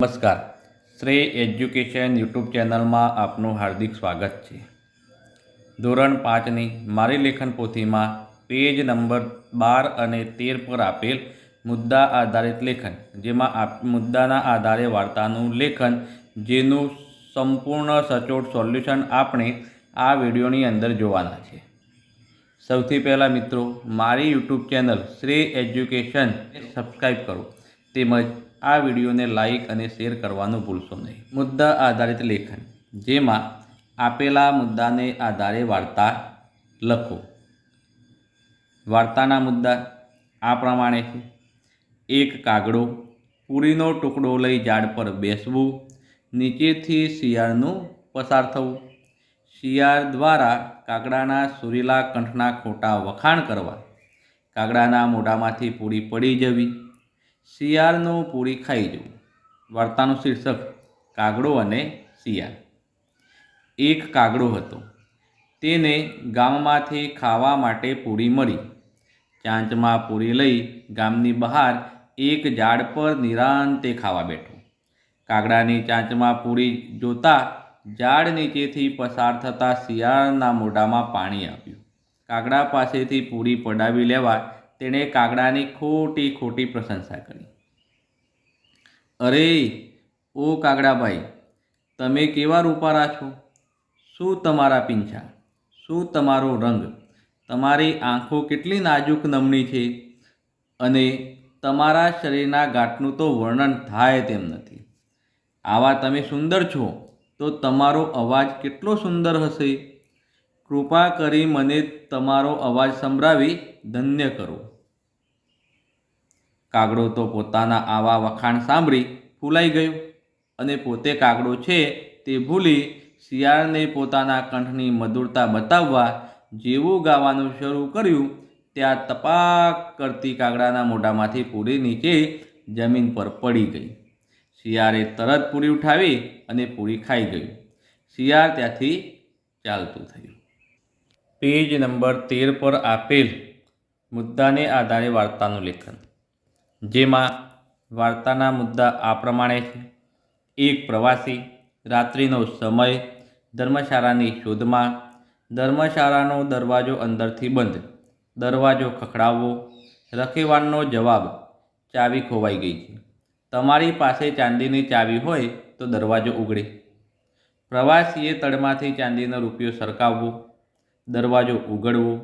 નમસ્કાર. શ્રેય education YouTube ચેનલમાં આપનું હાર્દિક સ્વાગત છે. ધોરણ પાંચની મારી લેખન પોથીમાં પેજ નંબર બાર અને તેર પર આપેલ મુદ્દા આધારિત લેખન, જેમાં આપ, મુદ્દાના આધારે વાર્તાનું લેખન, જેનું સંપૂર્ણ સચોટ સોલ્યુશન આપણે આ વિડીયોની અંદર જોવાના છે. સૌથી પહેલાં મિત્રો, મારી YouTube channel Shrey education subscribe કરો. તેમજ આ વિડીયોને લાઈક અને શેર કરવાનું ભૂલશો નહીં. મુદ્દા આધારિત લેખન. જેમાં આપેલા મુદ્દાને આધારે વાર્તા લખો. વાર્તાના મુદ્દા આ પ્રમાણે છે. એક કાગડો પૂરીનો ટુકડો લઈ ઝાડ પર બેસવું. નીચેથી શિયાળનું પસાર થવું. શિયાળ દ્વારા કાગડાના સુરીલા કંઠના ખોટા વખાણ કરવા. કાગડાના મોઢામાંથી પૂરી પડી જવી. શિયાળનું પૂરી ખાઈ જવું વાર્તાનું શીર્ષક, કાગડો અને શિયાળ. એક કાગડો હતો. તેને ગામમાંથી ખાવા માટે પૂરી મળી. ચાંચમાં પૂરી લઈ ગામની બહાર એક ઝાડ પર નિરાંતે ખાવા બેઠો. કાગડાની ચાંચમાં પૂરી જોતા ઝાડ નીચેથી પસાર થતાં શિયાળના મોઢામાં પાણી આવ્યું. કાગડા પાસેથી પૂરી પડાવી લેવા તેણે કાગડાની ખોટી ખોટી પ્રશંસા કરી. અરે, ઓ કાગડાભાઈ, તમે કેવા રૂપારા છો? શું તમારા પીંછા? શું તમારો રંગ? તમારી આંખો કેટલી નાજુક, નમણી છે? અને તમારા શરીરના ગાંઠનું તો વર્ણન થાય તેમ નથી. આવા તમે સુંદર છો, તો તમારો અવાજ કેટલો સુંદર હશે? કૃપા કરી મને તમારો અવાજ સંભળાવી ધન્ય કરો. કાગડો તો પોતાના આવા વખાણ સાંભળી ફૂલાઈ ગયો અને પોતે કાગડો છે તે ભૂલી શિયાળને પોતાના કંઠની મધુરતા બતાવવા જેવું ગાવાનું શરૂ કર્યું, ત્યાં તપાક કરતી કાગડાના મોઢામાંથી પૂરી નીચે જમીન પર પડી ગઈ. શિયાળે તરત પૂરી ઉઠાવી અને પૂરી ખાઈ ગયું. શિયાળ ત્યાંથી ચાલતું થયું. પેજ નંબર તેર પર આપેલ મુદ્દાને આધારે વાર્તાનું લેખન. જેમાં વાર્તાના મુદ્દા આ પ્રમાણે છે. એક પ્રવાસી, રાત્રિનો સમય, ધર્મશાળાની શોધમાં, ધર્મશાળાનો દરવાજો અંદરથી બંધ, દરવાજો ખખડાવવો, રખેવાનનો જવાબ, ચાવી ખોવાઈ ગઈ છે. તમારી પાસે ચાંદીની ચાવી હોય તો દરવાજો ઉગડે. પ્રવાસીએ તળમાંથી ચાંદીનો રૂપિયો સરકાવવો દરવાજો ઉઘડવો,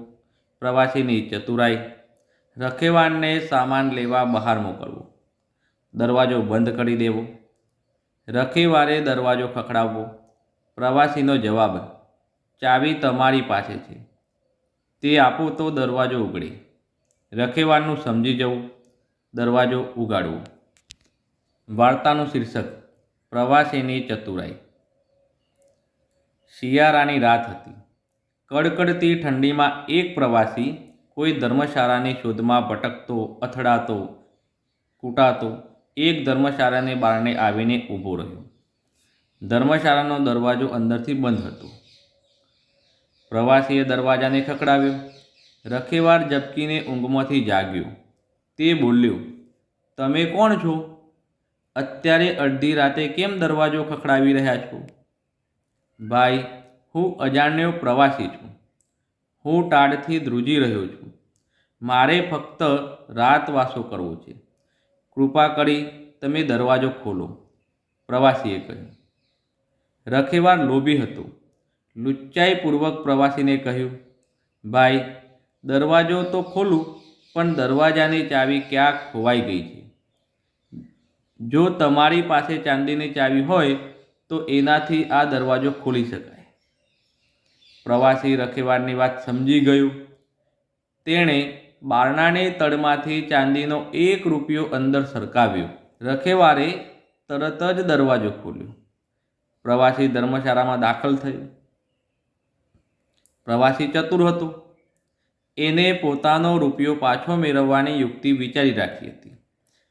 પ્રવાસીની ચતુરાઈ રખેવાળને સામાન લેવા બહાર મોકલવો, દરવાજો બંધ કરી દેવો, રખેવારે દરવાજો ખખડાવવો, પ્રવાસીનો જવાબ, ચાવી તમારી પાસે છે. તે આપો તો દરવાજો ઉગડે રખેવાળનું સમજી જવું, દરવાજો ઉગાડવો. વાર્તાનું શીર્ષક, પ્રવાસીની ચતુરાઈ. શિયાળાની રાત હતી. કડકડતી ઠંડીમાં એક પ્રવાસી કોઈ ધર્મશાળાની શોધમાં ભટકતો, અથડાતો, કૂટાતો, એક ધર્મશાળાને બારણે આવીને ઊભો રહ્યો. ધર્મશાળાનો દરવાજો અંદરથી બંધ હતો. પ્રવાસીએ દરવાજાને ખખડાવ્યો. રખેવાર ઝબકીને ઊંઘમાંથી જાગ્યો. તે બોલ્યો, તમે કોણ છો? અત્યારે અડધી રાતે કેમ દરવાજો ખખડાવી રહ્યા છો? ભાઈ હું અજાણ્યો પ્રવાસી છું. હું ટાળથી ધ્રુજી રહ્યો છું. મારે ફક્ત રાતવાસો કરવો છે. કૃપા કરી તમે દરવાજો ખોલો, પ્રવાસીએ કહ્યું. રખેવાર લોભી હતો. લુચ્ચાઈપૂર્વક પ્રવાસીને કહ્યું, ભાઈ, દરવાજો તો ખોલું, પણ દરવાજાની ચાવી ક્યાંક ખોવાઈ ગઈ છે. જો તમારી પાસે ચાંદીની ચાવી હોય, તો એનાથી આ દરવાજો ખોલી શકાય. પ્રવાસી રખેવાળની વાત સમજી ગયું. તેણે બારણાને તળમાંથી ચાંદીનો એક રૂપિયો અંદર સરકાવ્યો. રખેવારે તરત જ દરવાજો ખોલ્યો. પ્રવાસી ધર્મશાળામાં દાખલ થયો. પ્રવાસી ચતુર હતો. એને પોતાનો રૂપિયો પાછો મેળવવાની યુક્તિ વિચારી રાખી હતી.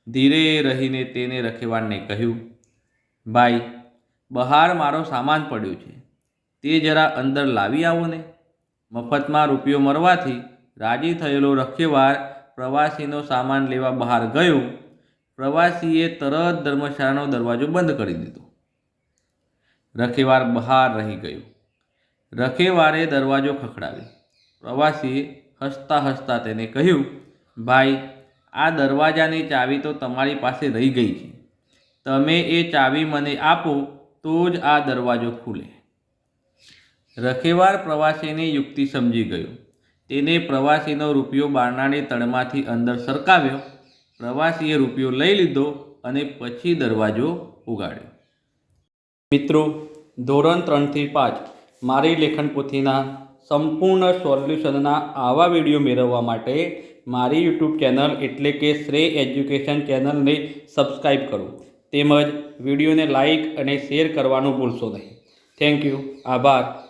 ધીરે રહીને તેને રખેવાળને કહ્યું, ભાઈ, બહાર મારો સામાન પડ્યો છે. તે જરા અંદર લાવી આવો ને. મફતમાં રૂપિયો મરવાથી રાજી થયેલો રખેવાર પ્રવાસીનો સામાન લેવા બહાર ગયો. પ્રવાસીએ તરત ધર્મશાળાનો દરવાજો બંધ કરી દીધો. રખેવાર બહાર રહી ગયો. રખેવારે દરવાજો ખખડાવ્યો. પ્રવાસીએ હસતા હસતા તેને કહ્યું, ભાઈ, આ દરવાજાની ચાવી તો તમારી પાસે રહી ગઈ છે. તમે એ ચાવી મને આપો તો જ આ દરવાજો ખુલે. રખેવાર પ્રવાસીની યુક્તિ સમજી ગયો. તેને પ્રવાસીનો રૂપિયો બારણાની તળમાંથી અંદર સરકાવ્યો. પ્રવાસીએ રૂપિયો લઈ લીધો અને પછી દરવાજો ઉગાડ્યો. મિત્રો, ધોરણ ત્રણથી પાંચ મારી લેખન પોથીના સંપૂર્ણ સોલ્યુશનના આવા વીડિયો મેળવવા માટે મારી યુટ્યુબ ચેનલ એટલે કે શ્રેય એજ્યુકેશન ચેનલને સબસ્ક્રાઈબ કરો. તેમજ વિડીયોને લાઇક અને શેર કરવાનું ભૂલશો નહીં. Thank you. આભાર.